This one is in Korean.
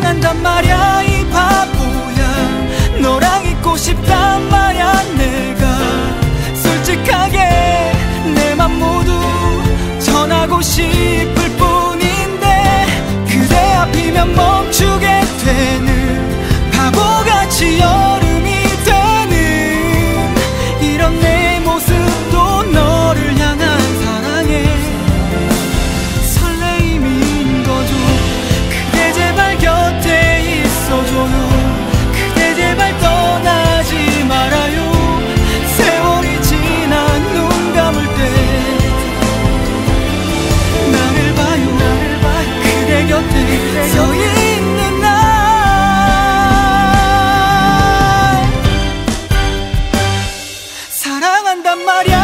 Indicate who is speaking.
Speaker 1: 사랑한단 말야 이 바보야. 너랑 있고 싶단 말야 내가. 솔직하게 내 맘 모두 전하고 싶을 뿐인데 그대 앞이면 멈추게 되는 바보같이 Maria.